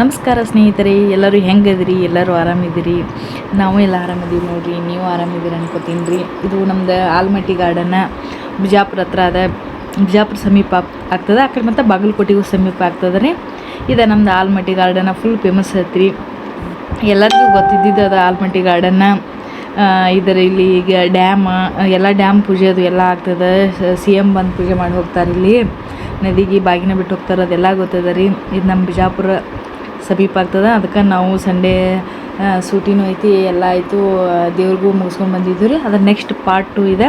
ನಮಸ್ಕಾರ ಸ್ನೇಹಿತರೆ, ಎಲ್ಲರೂ ಹೆಂಗದಿರಿ ಎಲ್ಲರೂ ಆರಾಮಿದ್ದೀರಿ? ನಾವು ಎಲ್ಲ ಆರಾಮಿದ್ದೀವಿ ನೋಡಿರಿ, ನೀವು ಆರಾಮಿದ್ದೀರಿ ಅನ್ಕೋತೀನಿ ರೀ ಇದು ನಮ್ದು ಆಲ್ಮಟ್ಟಿ ಗಾರ್ಡನ್ನ ಬಿಜಾಪುರ ಹತ್ರ ಅದ. ಬಿಜಾಪುರ ಸಮೀಪ ಆಗ್ತದೆ, ಆ ಕಡೆ ಮತ್ತು ಬಾಗಲಕೋಟೆಗೂ ಸಮೀಪ ಆಗ್ತದೆ ರೀ. ಇದು ನಮ್ದು ಆಲ್ಮಟ್ಟಿ ಗಾರ್ಡನ್ನ ಫುಲ್ ಫೇಮಸ್ ಐತ್ರಿ. ಎಲ್ಲರಿಗೂ ಗೊತ್ತಿದ್ದಿದ್ದು ಅದು ಆಲ್ಮಟ್ಟಿ ಗಾರ್ಡನ್ನ ಇದರ ಇಲ್ಲಿ ಈಗ ಡ್ಯಾಮ್ ಎಲ್ಲ ಡ್ಯಾಮ್ ಪೂಜೆ ಅದು ಎಲ್ಲ ಆಗ್ತದೆ. ಸಿ ಎಂ ಬಂದು ಪೂಜೆ ಮಾಡಿ ಹೋಗ್ತಾರೆ ಇಲ್ಲಿ. ನದಿಗೆ ಬಾಗಿನ ಬಿಟ್ಟು ಹೋಗ್ತಾರೆ, ಅದೆಲ್ಲ ಗೊತ್ತದ ರೀ. ಇದು ನಮ್ಮ ಬಿಜಾಪುರ ಸಮೀಪ ಆಗ್ತದೆ. ಅದಕ್ಕೆ ನಾವು ಸಂಡೇ ಸೂಟಿನೂ ಐತಿ, ಎಲ್ಲ ಆಯಿತು ದೇವ್ರಿಗೂ ಮುಗಿಸ್ಕೊಂಡು ಬಂದಿದ್ದು ರೀ. ಅದ್ರ ನೆಕ್ಸ್ಟ್ ಪಾರ್ಟ್ ಟು ಇದೆ.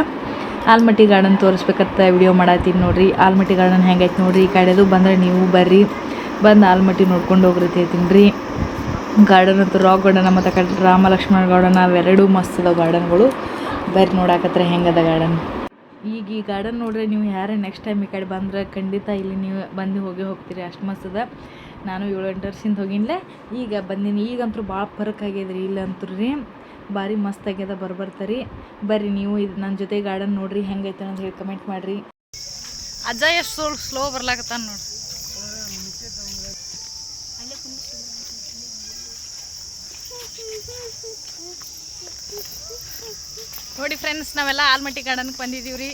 ಆಲ್ಮಟ್ಟಿ ಗಾರ್ಡನ್ ತೋರಿಸ್ಬೇಕಂತ ವಿಡಿಯೋ ಮಾಡತ್ತೀನಿ ನೋಡಿರಿ. ಆಲ್ಮಟ್ಟಿ ಗಾರ್ಡನ್ ಹೆಂಗೈತೆ ನೋಡಿರಿ. ಈ ಕಡೆದು ಬಂದರೆ ನೀವು ಬರ್ರಿ. ಬಂದು ಆಲ್ಮಟ್ಟಿ ನೋಡ್ಕೊಂಡು ಹೋಗ್ರಿ ರೀ. ಗಾರ್ಡನ್ ಅಂತೂ ರಾಕ್ ಗಾರ್ಡನ್ ಮತ್ತು ಕಡೆ ರಾಮ ಲಕ್ಷ್ಮಣ ಗಾರ್ಡನ್ ಅವೆರಡೂ ಮಸ್ತ್ ಅದ ಗಾರ್ಡನ್ಗಳು ಬರ್ರಿ ನೋಡಾಕತ್ರ ಹೆಂಗದ ಗಾರ್ಡನ್ ಈಗ ಈ ಗಾರ್ಡನ್ ನೋಡ್ರಿ, ನೀವು ಯಾರೇ ನೆಕ್ಸ್ಟ್ ಟೈಮ್ ಈ ಕಡೆ ಬಂದ್ರೆ ಖಂಡಿತ ಇಲ್ಲಿ ನೀವು ಬಂದು ಹೋಗಿ ಹೋಗ್ತೀರಿ. ಅಷ್ಟು ಮಸ್ತ್ ಅದ. ನಾನು ಏಳು ಎಂಟು ವರ್ಷದಿಂದ ಹೋಗಿನ್ಲೆ. ಈಗ ಬಂದೀನಿ. ಈಗಂತೂ ಭಾಳ ಫರಕ್ ಆಗ್ಯದ್ರಿ ಇಲ್ಲ ಅಂತೂ ರೀ. ಭಾರಿ ಮಸ್ತ್ ಆಗ್ಯದ ಬರ್ಬರ್ತಾರಿ ಬರ್ರಿ ನೀವು ಇದು ನನ್ನ ಜೊತೆ ಗಾರ್ಡನ್ ನೋಡ್ರಿ ಹೆಂಗೈತೆ ಅಂತ ಹೇಳಿ ಕಮೆಂಟ್ ಮಾಡಿರಿ. ಅಜ್ಜ ಎಷ್ಟು ಸ್ಲೋ ಸ್ಲೋ ಬರ್ಲಾಕತ್ತಾನ ನೋಡಿ. ನೋಡಿ ಫ್ರೆಂಡ್ಸ್ ನಾವೆಲ್ಲ ಆಲ್ಮಟ್ಟಿ ಗಾರ್ಡನ್ಗೆ ಬಂದಿದ್ದೀವಿ ರೀ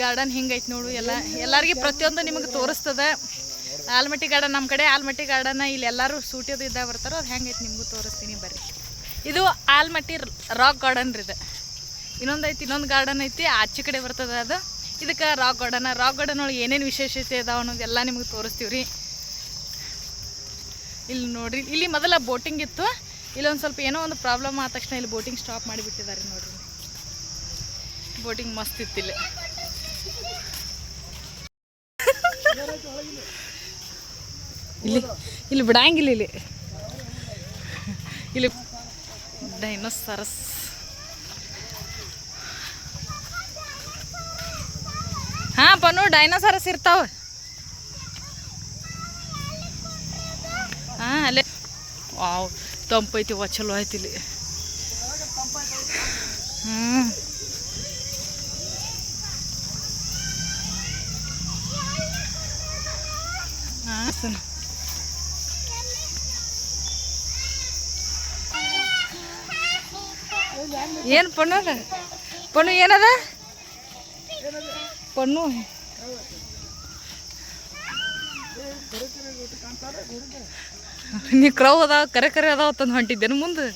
ಗಾರ್ಡನ್ ಹಿಂಗೈತೆ ನೋಡು, ಎಲ್ಲ ಎಲ್ಲರಿಗೆ ಪ್ರತಿಯೊಂದು ನಿಮಗೆ ತೋರಿಸ್ತದೆ. ಆಲ್ಮಟ್ಟಿ ಗಾರ್ಡನ್ ನಮ್ಮ ಕಡೆ ಆಲ್ಮಟ್ಟಿ ಗಾರ್ಡನ್ ಇಲ್ಲಿ ಎಲ್ಲರೂ ಸೂಟ್ಯದು ಇದ್ದಾಗ ಬರ್ತಾರೋ, ಅದು ಹೆಂಗೈತೆ ನಿಮಗೂ ತೋರಿಸ್ತೀನಿ ಬರ್ರಿ. ಇದು ಆಲ್ಮಟ್ಟಿ ರಾಕ್ ಗಾರ್ಡನ್ ರೀ ಇದು. ಇನ್ನೊಂದು ಐತಿ ಇನ್ನೊಂದು ಗಾರ್ಡನ್ ಐತಿ ಆಚೆ ಕಡೆ ಬರ್ತದೆ ಅದು. ಇದಕ್ಕೆ ರಾಕ್ ಗಾರ್ಡನ್ ರಾಕ್ ಗಾರ್ಡನ್ ಒಳಗೆ ಏನೇನು ವಿಶೇಷತೆ ಅದಾವ ಅನ್ನೋದೆಲ್ಲ ನಿಮಗೆ ತೋರಿಸ್ತೀವಿ ರೀ ಇಲ್ಲಿ ನೋಡ್ರಿ, ಇಲ್ಲಿ ಮೊದಲ ಬೋಟಿಂಗ್ ಇತ್ತು. ಇಲ್ಲೊಂದು ಸ್ವಲ್ಪ ಏನೋ ಒಂದು ಪ್ರಾಬ್ಲಮ್ ಆದ ತಕ್ಷಣ ಇಲ್ಲಿ ಬೋಟಿಂಗ್ ಸ್ಟಾಪ್ ಮಾಡಿಬಿಟ್ಟಿದ್ದಾರೆ ನೋಡ್ರಿ. ಬೋಟಿಂಗ್ ಮಸ್ತ್ ಇತ್ತು ಇಲ್ಲಿ ಇಲ್ಲಿ ಬಿಡಂಗಿಲ್ಲ ಇಲ್ಲಿ. ಇಲ್ಲಿ ಡೈನೋಸರಸ್ ಹಾಂ ಪನ್ನು ಡೈನೋಸರಸ್ ಇರ್ತಾವ. ಹಾ, ಅಲ್ಲೇ. ವಾವ್ ತಂಪೈತಿ ವಾ, ಚಲೋ ಆಯ್ತು ಇಲ್ಲಿ. ಹ್ಞೂ ಹಾಂ ಸರ್ ಏನು ಪಣ್ಣು ಪಣ್ಣು ಏನದ? ಪಣ್ಣು. ನೀ ಕ್ರೌ ಅದಾವ, ಕರೆ ಕರೆ ಅದಾವ ತಂದು ಹೊಂಟಿದ್ದೇನು ಮುಂದೆ.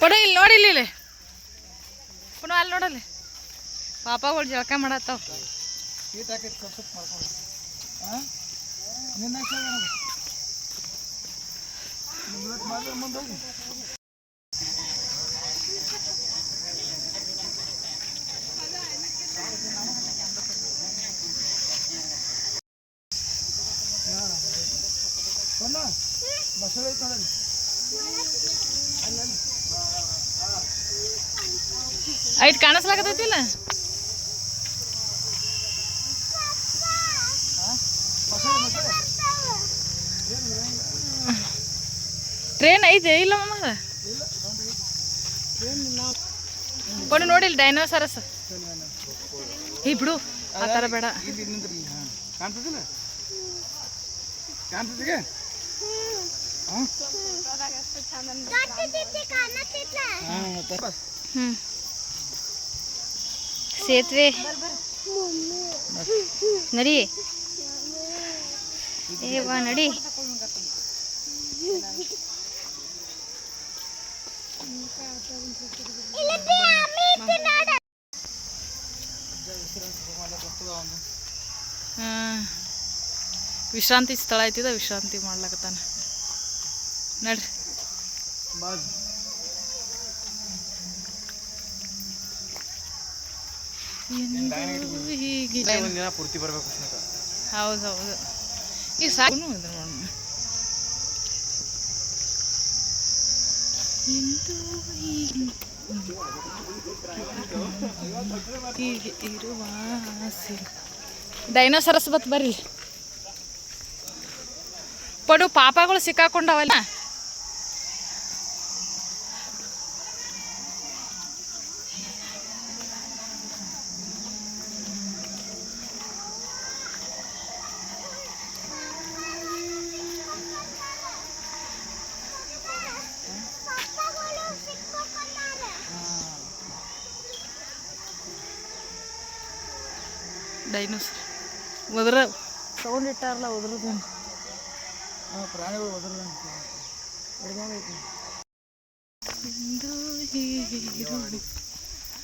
ಪಡು ಇಲ್ಲಿ ನೋಡಿ ಇಲ್ಲಿ ಪುನಃ ಅಲ್ಲಿ ನೋಡಲ್ಲಿ ಪಾಪಗಳು ಜಳಕ ಮಾಡತ್ತಾವ. मसाला कानाच लागत होती ना? ಟ್ರೈನ್ ಐತೆ? ಇಲ್ಲ ಮಮ್ಮ ಕೊಂಡು ನೋಡಿಲ್ಲ ಡೈನೋಸರಸ್ ಈ ಬಿಡು. ಆ ಥರ ಬೇಡ. ಸೇತುವೆ. ನಡಿ. ಏ ನಡಿ. ವಿಶ್ರಾಂತಿ ಸ್ಥಳ ಐತಿದ ವಿಶ್ರಾಂತಿ ಮಾಡ್ಲಕತ್ತಾನ. ನಡ್ರಿ. ಹೌದು ಹೌದು. ಈ ಸಾಕು ನೋಡೋಣ ಎಂದು ಹೀಗೆ ಹೀಗೆ ಇರುವ ಡೈನೋಸರಸ್ ಬತ್ ಬರ್ರಿ. ಪಡು ಪಾಪಗಳು ಸಿಕ್ಕಾಕೊಂಡವಲ್ಲ. ಡೈನೋಸರ್ ಉದ್ರ ಸೌಂಡ್ ಇಟ್ಟಾರಲ್ಲ ಒದ್ರದ್ದು ಹಾಂ ಪ್ರಾಣಿಗಳು ಹೋದ್ರ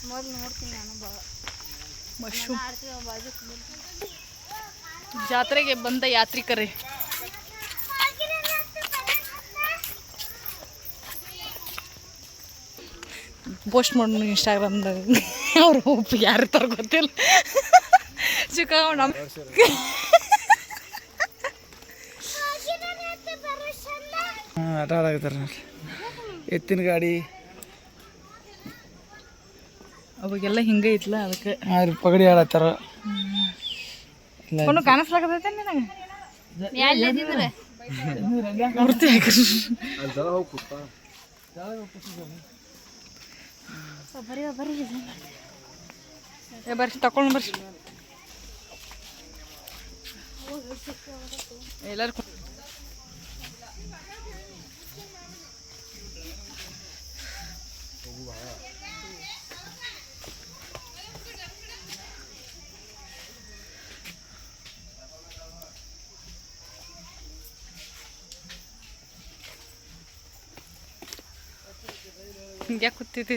ಮೊದ್ಲು ನೋಡ್ತೀನಿ ನಾನು ಭಾಳ ಮಶ್ರೂಮ್ ಜಾತ್ರೆಗೆ ಬಂದ ಯಾತ್ರಿಕರೇ. ಪೋಸ್ಟ್ ಮಾಡೋಣ ಇನ್ಸ್ಟಾಗ್ರಾಮ್ದಾಗ ಅವ್ರು ಒಪ್ಪು ಯಾರು ತರ ಗೊತ್ತಿಲ್ಲ. ನಮ್ಮ ಹಾಂ ಆಟ ಆಡಾಕತ್ತಾರ ನೋಡ್ರಿ ಎತ್ತಿನ ಗಾಡಿ ಅವಾಗೆಲ್ಲ ಹಿಂಗೆ ಐತ್ಲ ಅದಕ್ಕೆ ಅದ್ರ ಪಗಡಿ ಆಡತ್ತಾರ ಅವನು ಕಾಣಿಸ್ಲಾಕತೈತೆ ನಿನಗೆ ಮೂರ್ತಿ ಹಾಕಿರಿ ಬರ್ರಿ ತಕೊಂಡು ಬರ್ರಿ எல்லாருக்கும் இங்கே குத்துது.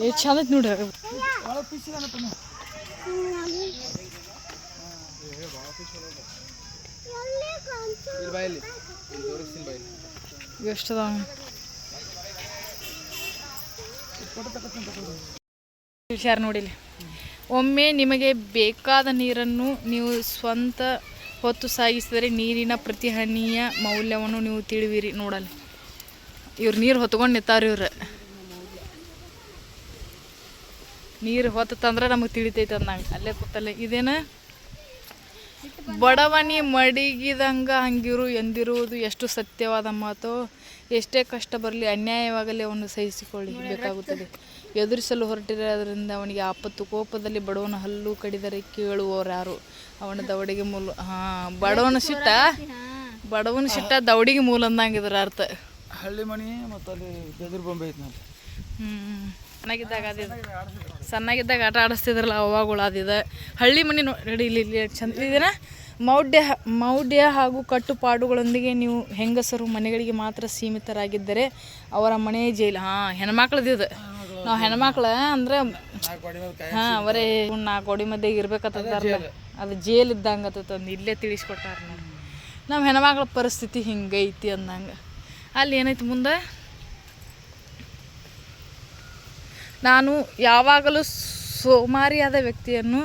ಎಷ್ಟು ಚಂದ ಐತಿ ನೋಡಿ ಇಲ್ಲಿ ಬಾ ಇಲ್ಲಿ ಒಮ್ಮೆ ನಿಮಗೆ ಬೇಕಾದ ನೀರನ್ನು ನೀವು ಸ್ವಂತ ಹೊತ್ತು ಸಾಗಿಸಿದರೆ ನೀರಿನ ಪ್ರತಿ ಹನಿಯ ಮೌಲ್ಯವನ್ನು ನೀವು ತಿಳಿವಿರಿ. ನೋಡಲ್ಲ ಇವ್ರು ನೀರು ಹೊತ್ಕೊಂಡು ನಿಂತಾರ ಇವ್ರು. ನೀರು ಹೊತ್ತು ತಂದ್ರೆ ನಮಗೆ ತಿಳಿತೈತೆ ಅಂದಂಗೆ. ಅಲ್ಲೇ ಕೂತಲ್ಲೇ. ಇದೇನ? ಬಡವಣಿ ಮಡಿಗಿದಂಗ ಹಂಗಿರು ಎಂದಿರುವುದು ಎಷ್ಟು ಸತ್ಯವಾದ ಮಾತು, ಎಷ್ಟೇ ಕಷ್ಟ ಬರಲಿ ಅನ್ಯಾಯವಾಗಲಿ ಅವನು ಸಹಿಸಿಕೊಳ್ಳಿ. ಬೇಕಾಗುತ್ತದೆ. ಎದುರಿಸಲು ಹೊರಟಿರೋದ್ರಿಂದ ಅವನಿಗೆ ಆಪತ್ತು. ಕೋಪದಲ್ಲಿ ಬಡವನ ಹಲ್ಲು ಕಡಿದರೆ ಕೇಳುವವರು ಯಾರು? ಅವನ ದವಡಿಗೆ ಮೂಲ ಹಾಂ ಬಡವನ ಸಿಟ್ಟ? ಬಡವನ ಸಿಟ್ಟ ದವಡಿಗೆ ಮೂಲ ಅಂದಂಗಿದ್ರ ಅರ್ಥ. ಹಳ್ಳಿ ಮಣಿ ಮತ್ತು ಅಲ್ಲಿ ಬೆದರ್ ಬೊಂಬೆ ಐತೆ ನೋಡಿ ಹ್ಮ್ ಸಣ್ಣಗಿದ್ದಾಗ ಅದಿದೆ ಸಣ್ಣಗಿದ್ದಾಗ ಆಟ ಆಡಿಸ್ತಿದ್ರಲ್ಲ ಅವಾಗಳು ಅದಿದೆ ಹಳ್ಳಿ ಮನೆ ನೋಡಿ ಇಲ್ಲಿ ಇಲ್ಲಿ ಚಂದ ಇದೇನ? ಮೌಢ್ಯ ಮೌಢ್ಯ ಹಾಗೂ ಕಟ್ಟುಪಾಡುಗಳೊಂದಿಗೆ ನೀವು ಹೆಂಗಸರು ಮನೆಗಳಿಗೆ ಮಾತ್ರ ಸೀಮಿತರಾಗಿದ್ದರೆ ಅವರ ಮನೆ ಜೈಲು. ಹಾಂ ಹೆಣ್ಮಕ್ಳದಿದು ನಾವು ಹೆಣ್ಮಕ್ಳ ಅಂದ್ರೆ ಹಾ ಅವರೇ ನಾಲ್ಕು ಗೋಡಿ ಮಧ್ಯೆ ಇರ್ಬೇಕತ್ತದಾರಲ್ಲ ಅದು ಜೇಲ್ ಇದ್ದಂಗ ಅಂತ ಇಲ್ಲೇ ತಿಳಿಸ್ಕೊಟ್ಟಾರ ನೋಡಿ. ನಮ್ಮ ಹೆಣ್ಮಕ್ಳ ಪರಿಸ್ಥಿತಿ ಹಿಂಗೈತಿ ಅಂದಂಗ. ಅಲ್ಲಿ ಏನೈತಿ ಮುಂದೆ? ನಾನು ಯಾವಾಗಲೂ ಸೋಮಾರಿಯಾದ ವ್ಯಕ್ತಿಯನ್ನು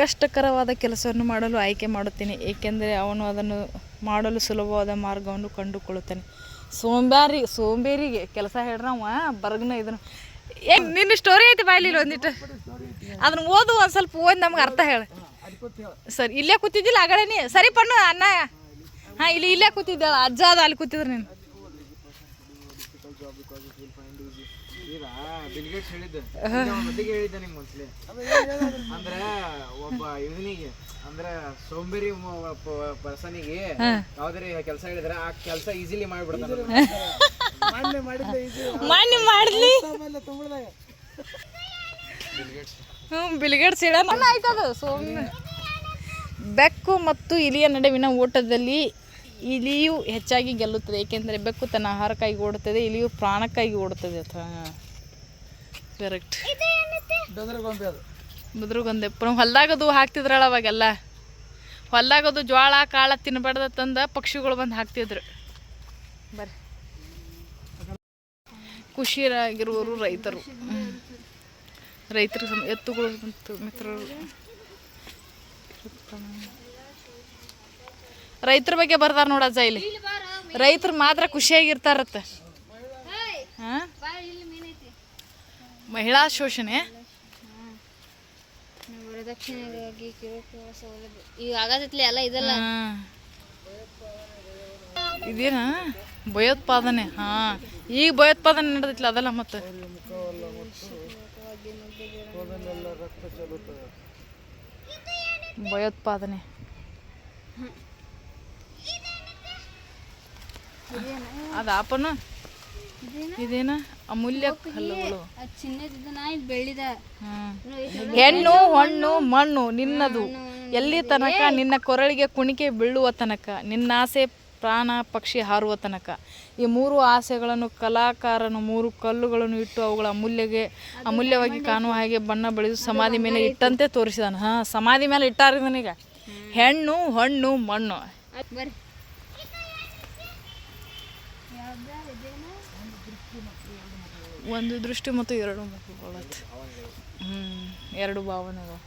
ಕಷ್ಟಕರವಾದ ಕೆಲಸವನ್ನು ಮಾಡಲು ಆಯ್ಕೆ ಮಾಡುತ್ತೇನೆ, ಏಕೆಂದರೆ ಅವನು ಅದನ್ನು ಮಾಡಲು ಸುಲಭವಾದ ಮಾರ್ಗವನ್ನು ಕಂಡುಕೊಳ್ಳುತ್ತಾನೆ. ಸೋಂಬೇರಿ ಸೋಂಬೇರಿಗೆ ಕೆಲಸ ಹೇಳ್ರವ ಬರ್ಗನ ಇದನ್ನ. ಏ, ನಿನ್ನ ಸ್ಟೋರಿ ಐತಿ ಬಾಯ್ಲಿ ಇಲ್ಲಿ ಒಂದಿಟ್ಟು. ಅದನ್ನ ಓದು, ಒಂದು ಸ್ವಲ್ಪ ಓದಿ, ನಮ್ಗೆ ಅರ್ಥ ಹೇಳು. ಸರಿ, ಇಲ್ಲೇ ಕೂತಿದ್ದಿಲ್ಲ ಆಗಡೆ ನೀ. ಸರಿ ಪಣ್ಣು ಅನ್ನ ಹಾಂ, ಇಲ್ಲಿ, ಇಲ್ಲೇ ಕೂತಿದ್ದಾಳ ಅಜ್ಜ ಅದ ಅಲ್ಲಿ ಕೂತಿದ್ರು ನೀನು. ಈಗ ಬಿಲ್ಗೇಟ್ಸ್ ಹೇಳಿದ್ದೆ. ಮೊದಲಿಗೆ ಹೇಳಿದ್ದೆ ನಿಮ್ಗೆ ಮೊದಲೇ ಅಂದ್ರೆ ಒಬ್ಬ ಇವನಿಗೆ ಅಂದ್ರೆ ಸೋಂಬೇರಿ ಪರ್ಸನಿಗೆ ಯಾವ್ದಾರ ಕೆಲಸ ಹೇಳಿದ್ರೆ ಆ ಕೆಲಸ ಈಸಿಲಿ ಮಾಡ್ಬಿಡ್ತಾನೆ ಮಾನ್ಯ ಮಾಡಿದ್ದೆ ಮಾಡಲಿ. ತುಂಬಿದಾಗ ಹ್ಞೂ ಬಿಲ್ಗೇಡ್ಸ್ ಹೇಳ ಆಯ್ತದು ಸೋಮ್ಯ. ಬೆಕ್ಕು ಮತ್ತು ಇಲಿಯ ನಡುವಿನ ಓಟದಲ್ಲಿ ಇಲಿಯು ಹೆಚ್ಚಾಗಿ ಗೆಲ್ಲುತ್ತದೆ ಏಕೆಂದರೆ ಬೆಕ್ಕು ತನ್ನ ಆಹಾರಕ್ಕಾಗಿ ಓಡುತ್ತದೆ ಇಲಿಯು ಪ್ರಾಣಕ್ಕಾಗಿ ಓಡುತ್ತದೆ ಅಥವಾ? ಕರೆಕ್ಟ್ ಬದ್ರಗೊಂದೆ ಪುನಃ ಹೊಲ್ದಾಗದು ಹಾಕ್ತಿದ್ರಲ್ಲ ಅವಾಗೆಲ್ಲ? ಹೊಲ್ದಾಗದು ಜ್ವಾಳ ಕಾಳ ತಿನ್ನಬಾರ್ದ ತಂದ ಪಕ್ಷಿಗಳು ಬಂದು ಹಾಕ್ತಿದ್ರು. ಬರ್ರಿ. ಖುಷಿಯಾಗಿರುವರು ರೈತರು. ರೈತರು ಎತ್ತುಗಳು ಮಿತ್ರರು. ರೈತರ ಬಗ್ಗೆ ಬರ್ದಾರ ನೋಡಜ್ಜ ಇಲ್ಲಿ. ರೈತರು ಮಾತ್ರ ಖುಷಿಯಾಗಿರ್ತಾರತ್ತ ಹಾಂ? ಮಹಿಳಾ ಶೋಷಣೆ? ವರದಕ್ಷಿಣೆಗಾಗಿ ಕಿರುಕುಳ ಸೌಲಭ್ಯ ಈಗ ಆಗತೈತ್ಲಿ ಎಲ್ಲ ಇದೆಲ್ಲ. ಇದೇನ? ಭಯೋತ್ಪಾದನೆ. ಹಾ. ಈಗ ಭಯೋತ್ಪಾದನೆ ನಡೆದೈತಿಲ್ಲ ಅದಲ್ಲ ಮತ್ತೆ? ಭಯೋತ್ಪಾದನೆ. ಅದ ಆಪನ? ಇದೇನ? ಅಮೂಲ್ಯ ಕಲ್ಲುಗಳು. ಹೆಣ್ಣು ಹಣ್ಣು ಮಣ್ಣು ನಿನ್ನದು. ಎಲ್ಲಿ ತನಕ ನಿನ್ನ ಕೊರಳಿಗೆ ಕುಣಿಕೆ ಬೀಳುವ ತನಕ ನಿನ್ನ ಆಸೆ ಪ್ರಾಣ ಪಕ್ಷಿ ಹಾರುವ ತನಕ. ಈ ಮೂರು ಆಸೆಗಳನ್ನು ಕಲಾಕಾರನು ಮೂರು ಕಲ್ಲುಗಳನ್ನು ಇಟ್ಟು ಅವುಗಳ ಅಮೂಲ್ಯಗೆ ಅಮೂಲ್ಯವಾಗಿ ಕಾಣುವ ಹಾಗೆ ಬಣ್ಣ ಬೆಳೆದು ಸಮಾಧಿ ಮೇಲೆ ಇಟ್ಟಂತೆ ತೋರಿಸಿದಾನ. ಹಾ ಸಮಾಧಿ ಮೇಲೆ ಇಟ್ಟಾರ ಈಗ. ಹೆಣ್ಣು ಹಣ್ಣು ಮಣ್ಣು ಬರ್ರಿ ಒಂದು ದೃಷ್ಟಿ ಮತ್ತು ಎರಡು ಮುಖಗಳತ್ ಹ್ಮ್ ಎರಡು ಭಾವನೆಗಳು.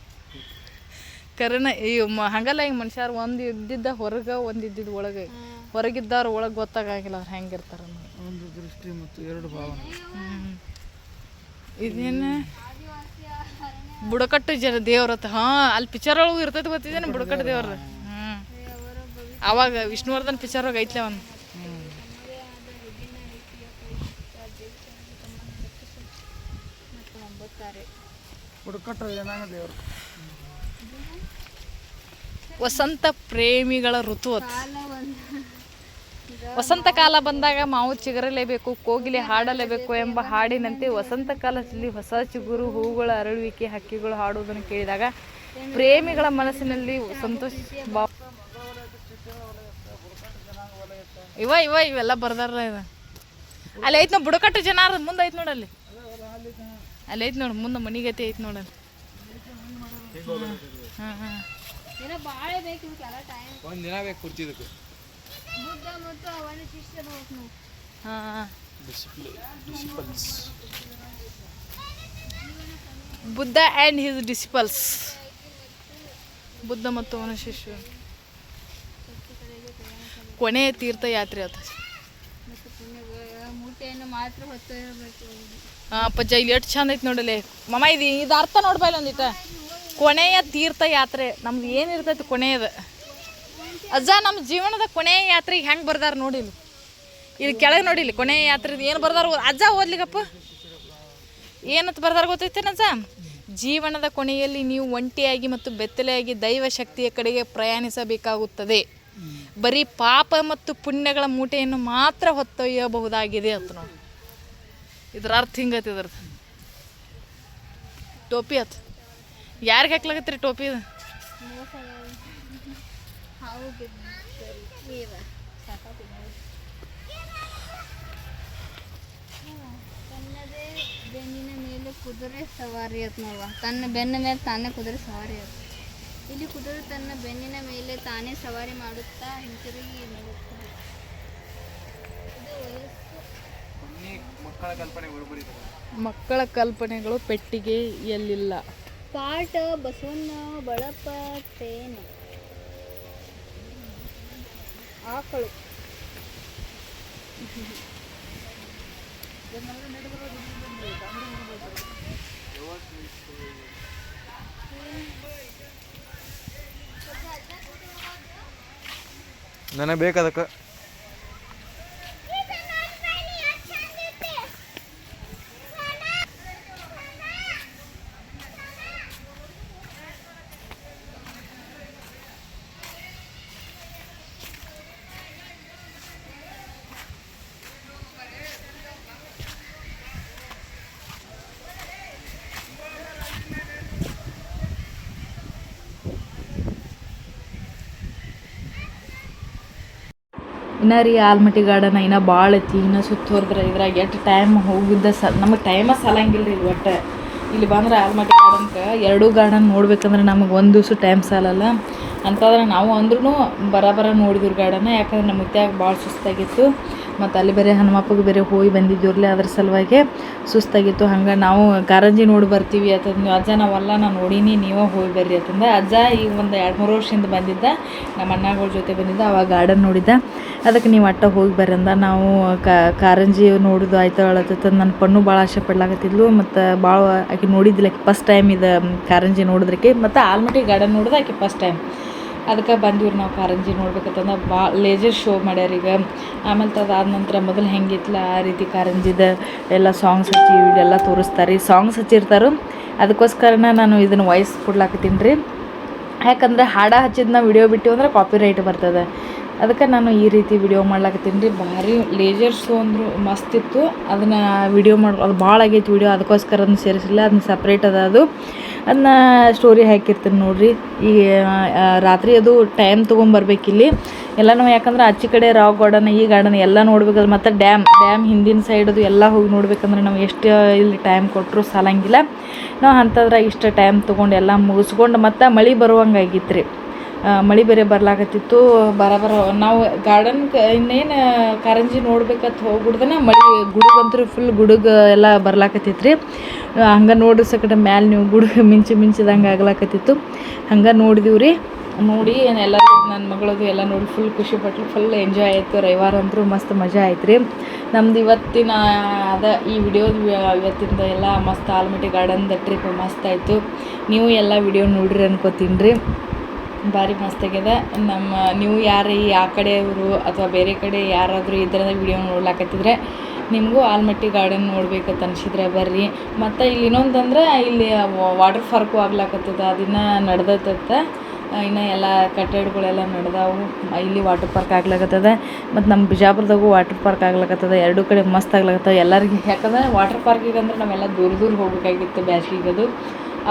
ಕರೆನ ಈ ಮ ಹಂಗಲ್ಲ ಈಗ ಮನುಷ್ಯರು ಒಂದು ಇದ್ದಿದ್ದ ಹೊರಗೆ ಒಂದು ಇದ್ದಿದ್ದು ಒಳಗೆ. ಹೊರಗಿದ್ದವ್ರು ಒಳಗೆ ಗೊತ್ತಾಗಂಗಿಲ್ಲ ಅವ್ರು ಹೆಂಗಿರ್ತಾರ ಒಂದು ದೃಷ್ಟಿ ಮತ್ತು ಎರಡು ಭಾವನೆ. ಹ್ಮ್. ಇದೇನು? ಬುಡಕಟ್ಟು ಜನ ದೇವ್ರತ್ತ ಹಾಂ ಅಲ್ಲಿ ಪಿಚರ್ ಒಳಗೂ ಇರ್ತೈತೆ ಗೊತ್ತಿದ್ದೇನೆ ಬುಡಕಟ್ಟು ದೇವ್ರ ಹ್ಞೂ ಅವಾಗ ವಿಷ್ಣುವರ್ಧನ್ ಪಿಚರ್ ಹೋಗಿ ಐತ್ಲೆ ಒಂದು ದೇವರು. ವಸಂತ ಪ್ರೇಮಿಗಳ ಋತು ಅದು ವಸಂತ ಕಾಲ ಬಂದಾಗ ಮಾವು ಚಿಗರಲೇಬೇಕು ಕೋಗಿಲೆ ಹಾಡಲೇಬೇಕು ಎಂಬ ಹಾಡಿನಂತೆ ವಸಂತ ಕಾಲದಲ್ಲಿ ಹೊಸ ಚಿಗುರು ಹೂಗಳ ಅರಳುವಿಕೆ ಹಕ್ಕಿಗಳು ಹಾಡುವುದನ್ನು ಕೇಳಿದಾಗ ಪ್ರೇಮಿಗಳ ಮನಸ್ಸಿನಲ್ಲಿ ಸಂತೋಷ ಭಾವ ಇವ ಇವ ಇವೆಲ್ಲ ಬರ್ದಾರ ಅಲ್ಲಿ ಐತ್ ನೋಡಿ ಬುಡಕಟ್ಟು ಜನ ಮುಂದೆ ಐತ್ ನೋಡಲ್ಲಿ ಅಲ್ಲಿ ಐತ್ ನೋಡು ಮುಂದೆ ಮನಿಗತಿ ಐತೆ ನೋಡಲ್ಲಿ ಹಾಂ ಹಾಂ. ಏನೋ ಭಾಳ ಬೇಕು ಟೈಮ್ ಒಂದ್ ದಿನ ಬೇಕು ಕುರ್ತಿದಕ್ಕೆ ಬುದ್ಧ ಶಿಷ್ಯರು ಆ್ಯಂಡ್ ಹಿಸ್ ಡಿಸಿಪಲ್ಸ್ ಬುದ್ಧ ಮತ್ತು ಅವನ ಶಿಷ್ಯ ಕೊನೆಯ ತೀರ್ಥಯಾತ್ರೆ ಪುಣ್ಯಗಳ ಪಜ್ಜ ಇಲ್ಲಿ ಎಷ್ಟು ಚಂದ ಐತೆ ನೋಡಲಿ. ಮಮ್ಮ ಇದು ಇದು ಅರ್ಥ ನೋಡ್ಬಾ ಇಲ್ಲ ಒಂದಿಟ್ಟ ಕೊನೆಯ ತೀರ್ಥಯಾತ್ರೆ ನಮ್ದು ಏನಿರ್ತೈತಿ ಕೊನೆಯದು? ಅಜ್ಜ ನಮ್ಮ ಜೀವನದ ಕೊನೆಯ ಯಾತ್ರೆಗೆ ಹೆಂಗೆ ಬರ್ದಾರ ನೋಡಿಲ್ಲ ಇಲ್ಲಿ. ಕೆಳಗೆ ನೋಡಿಲ್ಲ ಕೊನೆಯ ಯಾತ್ರೆ ಏನು ಬರ್ದಾರ ಅಜ್ಜ, ಓದ್ಲಿಗಪ್ಪ. ಏನಂತ ಬರ್ದಾರ ಗೊತ್ತೈತೇನಜ್ಜ ಜೀವನದ ಕೊನೆಯಲ್ಲಿ ನೀವು ಒಂಟಿಯಾಗಿ ಮತ್ತು ಬೆತ್ತಲೆಯಾಗಿ ದೈವ ಶಕ್ತಿಯ ಕಡೆಗೆ ಪ್ರಯಾಣಿಸಬೇಕಾಗುತ್ತದೆ. ಬರೀ ಪಾಪ ಮತ್ತು ಪುಣ್ಯಗಳ ಮೂಟೆಯನ್ನು ಮಾತ್ರ ಹೊತ್ತೊಯ್ಯಬಹುದಾಗಿದೆ ಅಂತ ನೋಡಿ. ಇದ್ರ ಅರ್ಥ ಹಿಂಗತಿ ಇದ್ರದ್ದು ಟೋಪಿ ಆತು ಯಾರಿಗೆ ಹಾಕ್ಲಾಗತ್ರಿ ಟೋಪಿ ಇದು? ಬೆನ್ನಿನ ಮೇಲೆ ಕುದುರೆ ಸವಾರಿ ಆಯ್ತು ತನ್ನ ಬೆನ್ನ ಮೇಲೆ ತಾನೇ ಕುದುರೆ ಸವಾರಿ ಆಯ್ತು ಇಲ್ಲಿ ಕುದುರೆ ತನ್ನ ಬೆನ್ನಿನ ಮೇಲೆ ತಾನೇ ಸವಾರಿ ಮಾಡುತ್ತಾ ಹಿಂತಿರುಗಿ ಇದು ಮಕ್ಕಳ ಮಕ್ಕಳ ಕಲ್ಪನೆಗಳು ಪೆಟ್ಟಿಗೆ ಎಲ್ಲಿಲ್ಲ. ಪಾಠ ಬಸವಣ್ಣ ಬಳಪ ತೇನೆ ಆಕಳು. ನನಗೆ ಬೇಕದಕ್ಕೆ ಇನ್ನ ರೀ ಆಲ್ಮಟ್ಟಿ ಗಾರ್ಡನ್ ಇನ್ನೂ ಭಾಳ ಐತಿ, ಇನ್ನೂ ಸುತ್ತುವರೆದ್ರೆ ಇದ್ರಾಗ ಎಷ್ಟು ಟೈಮ್ ಹೋಗಿದ್ದ ಸ, ನಮಗೆ ಟೈಮ ಸಾಲಂಗಿಲ್ಲ ಇದು ಒಟ್ಟು. ಇಲ್ಲಿ ಬಂದ್ರೆ ಆಲ್ಮಟ್ಟಿ ಗಾರ್ಡನ್ಗೆ ಎರಡೂ ಗಾರ್ಡನ್ ನೋಡ್ಬೇಕಂದ್ರೆ ನಮಗೆ ಒಂದು ದಿವ್ಸ ಟೈಮ್ ಸಾಲಲ್ಲ. ಅಂತಂದ್ರೆ ನಾವು ಅಂದ್ರೂ ಬರಾಬರ ನೋಡಿದ್ರು ಗಾರ್ಡನ್ನ ಯಾಕಂದ್ರೆ ನಮ್ಮ ಮುತ್ಯಾಗ ಭಾಳ ಸುಸ್ತಾಗಿತ್ತು. ಮತ್ತು ಅಲ್ಲಿ ಬೇರೆ ಹನುಮಪ್ಪಗೆ ಬೇರೆ ಹೋಗಿ ಬಂದಿದ್ದೀವ್ರಲ್ಲೇ ಅದ್ರ ಸಲುವಾಗಿ ಸುಸ್ತಾಗಿತ್ತು. ಹಂಗೆ ನಾವು ಕಾರಂಜಿ ನೋಡಿ ಬರ್ತೀವಿ ಅಂತಂದು ಅಜ್ಜ, ನಾವೆಲ್ಲ ನಾನು ನೋಡೀನಿ, ನೀವೇ ಹೋಗಿ ಬರ್ರಿ ಅಂತಂದ. ಅಜ್ಜ ಈಗ ಒಂದು ಎರಡು ಮೂರು ವರ್ಷದಿಂದ ಬಂದಿದ್ದ. ನಮ್ಮ ಅಣ್ಣಗಳ ಜೊತೆ ಬಂದಿದ್ದ, ಅವಾಗ ಗಾರ್ಡನ್ ನೋಡಿದ್ದ. ಅದಕ್ಕೆ ನೀವು ಅಟ್ಟ ಹೋಗಿ ಬರ್ರಿ ಅಂದ. ನಾವು ಕಾರಂಜಿ ನೋಡೋದು ಆಯ್ತು ಹೇಳತ್ತ ನನ್ನ ಪಣ್ಣು ಭಾಳ ಆಶೆ ಪಡ್ಲಾಕತ್ತಿದ್ಲು. ಮತ್ತು ಭಾಳ ಆಕೆ ನೋಡಿದ್ದಿಲ್ಲ ಆಕೆ ಫಸ್ಟ್ ಟೈಮ್ ಇದು, ಕಾರಂಜಿ ನೋಡಿದ್ರಕ್ಕೆ ಮತ್ತು ಆಲ್ಮಟ್ಟಿ ಗಾರ್ಡನ್ ನೋಡಿದ ಆಕೆ ಫಸ್ಟ್ ಟೈಮ್ ಅದಕ್ಕೆ ಬಂದಿವ್ರಿ ನಾವು ಕಾರಂಜಿ ನೋಡ್ಬೇಕಂತಂದ್ರೆ ಭಾಳ ಲೇಜರ್ ಶೋ ಮಾಡ್ಯಾರ ಈಗ. ಆಮೇಲೆ ತದಾದ ನಂತರ ಮೊದಲು ಹೆಂಗಿತ್ತಲ್ಲ ಆ ರೀತಿ ಕಾರಂಜಿದ ಎಲ್ಲ ಸಾಂಗ್ಸ್ ಹಚ್ಚಿ ಇವೆಲ್ಲ ತೋರಿಸ್ತಾರೆ. ಸಾಂಗ್ಸ್ ಹಚ್ಚಿರ್ತಾರೆ. ಅದಕ್ಕೋಸ್ಕರನ ನಾನು ಇದನ್ನು ವಾಯ್ಸ್ ಕೊಡ್ಲಾಕತ್ತೀನಿ ರೀ. ಯಾಕಂದ್ರೆ ಹಾಡ ನಾವು ವಿಡಿಯೋ ಬಿಟ್ಟು ಅಂದ್ರೆ ಕಾಪಿ ರೈಟ್ ಬರ್ತದೆ. ಅದಕ್ಕೆ ನಾನು ಈ ರೀತಿ ವಿಡಿಯೋ ಮಾಡ್ಲಾಕತ್ತೀನಿ ರೀ. ಭಾರಿ ಲೇಜರ್ ಶೋ ಅಂದರು ಮಸ್ತ್ ಇತ್ತು. ಅದನ್ನು ವಿಡಿಯೋ ಮಾಡಿ, ಅದು ಭಾಳ ಆಗೈತೆ ವಿಡಿಯೋ ಅದಕ್ಕೋಸ್ಕರ ಅದನ್ನು ಸೇರಿಸಿಲ್ಲ. ಅದನ್ನ ಸಪ್ರೇಟ್ ಅದ ಅದು. ಅದನ್ನ ಸ್ಟೋರಿ ಹಾಕಿರ್ತೀನಿ ನೋಡಿರಿ. ಈ ರಾತ್ರಿ ಅದು ಟೈಮ್ ತೊಗೊಂಬರ್ಬೇಕಿಲ್ಲಿ ನಾವು ಯಾಕಂದ್ರೆ ಆಚೆ ಕಡೆ ರಾವ್ ಗಾರ್ಡನ್, ಈ ಗಾರ್ಡನ್ ಎಲ್ಲ ನೋಡ್ಬೇಕಾದ್ರೆ ಮತ್ತು ಡ್ಯಾಮ್ ಡ್ಯಾಮ್ ಹಿಂದಿನ ಸೈಡದು ಎಲ್ಲ ಹೋಗಿ ನೋಡ್ಬೇಕಂದ್ರೆ ನಾವು ಎಷ್ಟು ಇಲ್ಲಿ ಟೈಮ್ ಕೊಟ್ಟರು ಸಾಲಂಗಿಲ್ಲ. ನಾವು ಅಂಥದ್ರಾಗ ಇಷ್ಟು ಟೈಮ್ ತೊಗೊಂಡು ಎಲ್ಲ ಮುಗಿಸ್ಕೊಂಡು ಮತ್ತು ಮಳೆ ಬರುವಂಗೆ ಆಗಿತ್ತು ರೀ ಮಳೆ ಬೇರೆ ಬರ್ಲಾಕತ್ತಿತ್ತು, ಬರ ಬರ. ನಾವು ಗಾರ್ಡನ್ ಇನ್ನೇನು ಕಾರಂಜಿ ನೋಡ್ಬೇಕಂತ ಹೋಗ್ಬಿಡ್ದನ ಮಳೆ ಗುಡುಗಂತೂ ಫುಲ್ ಗುಡುಗ ಎಲ್ಲ ಬರ್ಲಾಕತ್ತಿತ್ತು ರೀ ಹಂಗೆ ನೋಡ್ರಿ ಸಕಡೆ ಮ್ಯಾಲೆ ನೀವು ಗುಡುಗ ಮಿಂಚು ಮಿಂಚಿದಂಗೆ ಆಗ್ಲಾಕತ್ತಿತ್ತು. ಹಂಗೆ ನೋಡಿದೀವಿ ರೀ ನೋಡಿ ಎಲ್ಲ ನನ್ನ ಮಗಳದು ಎಲ್ಲ ನೋಡಿ ಫುಲ್ ಖುಷಿ ಪಟ್ಲು ಫುಲ್ ಎಂಜಾಯ್ ಆಯಿತು. ರವಿವಾರ ಅಂತೂ ಮಸ್ತ್ ಮಜಾ ಆಯ್ತು ರೀ ನಮ್ದು ಇವತ್ತಿನ, ಅದ ಈ ವಿಡಿಯೋದು ಇವತ್ತಿಂದ ಎಲ್ಲ ಮಸ್ತ್ ಆಲ್ಮಟ್ಟಿ ಗಾರ್ಡನ್ದ ಟ್ರಿಪ್ ಮಸ್ತ್ ಆಯಿತು. ನೀವು ಎಲ್ಲ ವಿಡಿಯೋ ನೋಡ್ರಿ ಅನ್ಕೋತೀನಿ ರೀ ಭಾರಿ ಮಸ್ತಾಗ್ಯದ ನಮ್ಮ ನೀವು ಯಾರು ಈ ಆ ಕಡೆಯವರು ಅಥವಾ ಬೇರೆ ಕಡೆ ಯಾರಾದರೂ ಈ ವಿಡಿಯೋ ನೋಡ್ಲಾಕತ್ತಿದ್ರೆ ನಿಮಗೂ ಆಲ್ಮಟ್ಟಿ ಗಾರ್ಡನ್ ನೋಡ್ಬೇಕಂತ ಅನ್ಸಿದ್ರೆ ಬರ್ರಿ. ಮತ್ತು ಇಲ್ಲಿ ಇನ್ನೊಂದಂದ್ರೆ ಇಲ್ಲಿ ವಾಟರ್ ಪಾರ್ಕು ಆಗ್ಲಾಕತ್ತದ, ಅದನ್ನ ನಡೆದತ್ತ ಇನ್ನು ಎಲ್ಲ ಕಟ್ಟಡಗಳೆಲ್ಲ ನಡೆದಾವು. ಇಲ್ಲಿ ವಾಟರ್ ಪಾರ್ಕ್ ಆಗ್ಲಾಕತ್ತದ. ಮತ್ತು ನಮ್ಮ ಬಿಜಾಪುರದಾಗೂ ವಾಟರ್ ಪಾರ್ಕ್ ಆಗ್ಲಾಕತ್ತದ. ಎರಡೂ ಕಡೆ ಮಸ್ತ್ ಆಗ್ಲಾಕತ್ತದ. ಎಲ್ಲರಿಗೂ ಯಾಕಂದ್ರೆ ವಾಟರ್ ಪಾರ್ಕಿಗೆ ಅಂದ್ರೆ ನಾವೆಲ್ಲ ದೂರ ದೂರ ಹೋಗ್ಬೇಕಾಗಿತ್ತು ಬ್ಯಾಸ್ಗಿಗದು.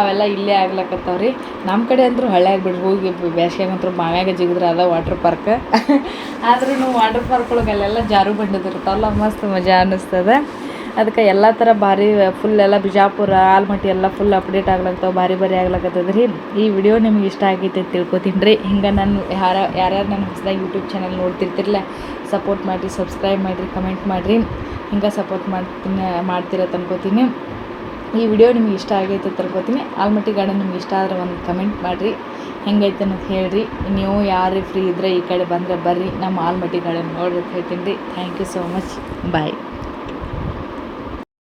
ಅವೆಲ್ಲ ಇಲ್ಲೇ ಆಗ್ಲಕತ್ತಾವ ರೀ ನಮ್ಮ ಕಡೆ ಅಂತೂ ಹಳ್ಳ್ಯಾಗ ಬಿಡ್ರಿ ಹೋಗಿ ಬೇಸಿಗೆ ಅಂತೂ ಮಾವ್ಯಾಗ ಜಿಗಿದ್ರೆ ಅದ ವಾಟರ್ ಪಾರ್ಕ್ ಆದ್ರೂ ವಾಟರ್ ಪಾರ್ಕ್ ಒಳಗೆ ಅಲ್ಲೆಲ್ಲ ಜಾರು ಬಂಡದಿರ್ತಾವಲ್ಲ ಮಸ್ತ್ ಮಜಾ ಅನ್ನಿಸ್ತದೆ ಅದಕ್ಕೆ ಎಲ್ಲ ಥರ ಭಾರಿ ಫುಲ್ ಎಲ್ಲ ಬಿಜಾಪುರ, ಆಲ್ಮಟ್ಟಿ ಎಲ್ಲ ಫುಲ್ ಅಪ್ಡೇಟ್ ಆಗ್ಲತ್ತಾವ ಭಾರಿ ಭಾರಿ ಆಗ್ಲಕತ್ತದ ರೀ ಈ ವಿಡಿಯೋ ನಿಮ್ಗೆ ಇಷ್ಟ ಆಗೈತೆ ಅಂತ ತಿಳ್ಕೊತೀನಿ ರೀ ಹಿಂಗೆ ನಾನು ಯಾರ, ಯಾರ್ಯಾರು ನನ್ನ ಹೊಸದಾಗಿ ಯೂಟ್ಯೂಬ್ ಚಾನಲ್ ನೋಡ್ತಿರ್ತಿರಲ್ಲ ಸಪೋರ್ಟ್ ಮಾಡಿರಿ ಸಬ್ಸ್ಕ್ರೈಬ್ ಮಾಡಿರಿ ಕಮೆಂಟ್ ಮಾಡಿರಿ. ಹಿಂಗೆ ಸಪೋರ್ಟ್ ಮಾಡ್ತೀನಿ ಮಾಡ್ತಿರತ್ತೆ ಅನ್ಕೋತೀನಿ. ಈ ವಿಡಿಯೋ ನಿಮ್ಗೆ ಇಷ್ಟ ಆಗೈತೆ ತಿಳ್ಕೊತೀನಿ. ಆಲ್ಮಟ್ಟಿ ಗಾರ್ಡನ್ ನಿಮ್ಗೆ ಇಷ್ಟ ಆದರೆ ಒಂದು ಕಮೆಂಟ್ ಮಾಡಿರಿ. ಹೆಂಗೈತೆ ಅನ್ನೋದು ಹೇಳ್ರಿ. ನೀವು ಯಾರು ಫ್ರೀ ಇದ್ದರೆ ಈ ಕಡೆ ಬಂದರೆ ಬರ್ರಿ. ನಮ್ಮ ಆಲ್ಮಟ್ಟಿ ಗಾರ್ಡನ್ ನೋಡ್ರಿ ಹೇಳ್ತೀನಿ ರೀ. Thank you so much bye